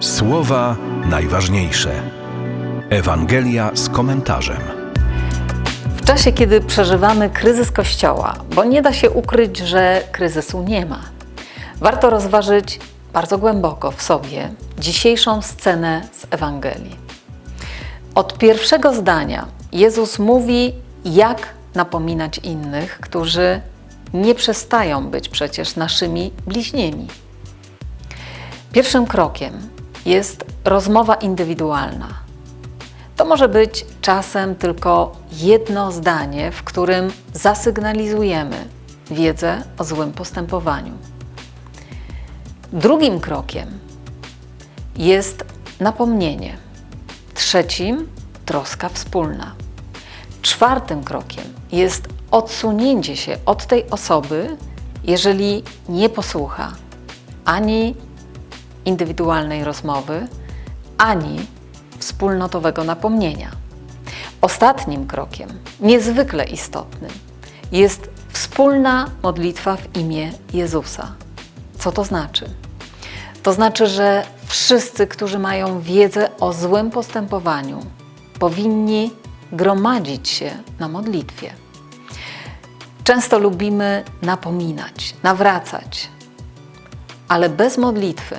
Słowa najważniejsze. Ewangelia z komentarzem. W czasie, kiedy przeżywamy kryzys Kościoła, bo nie da się ukryć, że kryzysu nie ma, warto rozważyć bardzo głęboko w sobie dzisiejszą scenę z Ewangelii. Od pierwszego zdania Jezus mówi, jak napominać innych, którzy nie przestają być przecież naszymi bliźnimi. Pierwszym krokiem jest rozmowa indywidualna. To może być czasem tylko jedno zdanie, w którym zasygnalizujemy wiedzę o złym postępowaniu. Drugim krokiem jest napomnienie. Trzecim troska wspólna. Czwartym krokiem jest odsunięcie się od tej osoby, jeżeli nie posłucha ani indywidualnej rozmowy, ani wspólnotowego napomnienia. Ostatnim krokiem, niezwykle istotnym, jest wspólna modlitwa w imię Jezusa. Co to znaczy? To znaczy, że wszyscy, którzy mają wiedzę o złym postępowaniu, powinni gromadzić się na modlitwie. Często lubimy napominać, nawracać, ale bez modlitwy